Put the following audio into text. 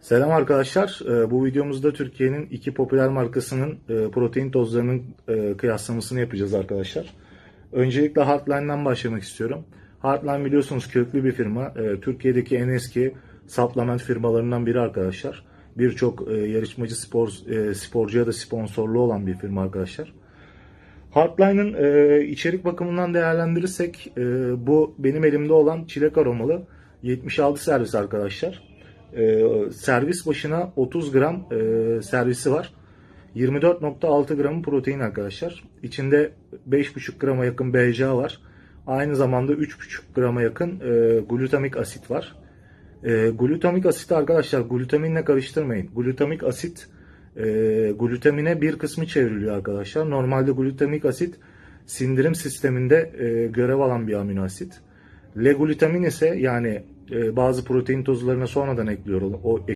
Selam arkadaşlar. Ee, Bu videomuzda Türkiye'nin iki popüler markasının e, protein tozlarının e, kıyaslamasını yapacağız arkadaşlar. Öncelikle Heartline'dan başlamak istiyorum. Heartline biliyorsunuz köklü bir firma. Ee, Türkiye'deki en eski supplement firmalarından biri arkadaşlar. Birçok e, yarışmacı spor e, sporcuya da sponsorlu olan bir firma arkadaşlar. Heartline'ın e, içerik bakımından değerlendirirsek e, bu benim elimde olan çilek aromalı 76 servis arkadaşlar. E, servis başına 30 gram e, servisi var. 24.6 gram protein arkadaşlar. İçinde 5.5 grama yakın BCA var. Aynı zamanda 3.5 grama yakın e, glutamik asit var. E, glutamik asit arkadaşlar glutaminle karıştırmayın. Glutamik asit e, glutamine bir kısmı çevriliyor arkadaşlar. Normalde glutamik asit sindirim sisteminde e, görev alan bir amino asit. L-glutamin ise yani bazı protein tozlarına sonradan ekliyor o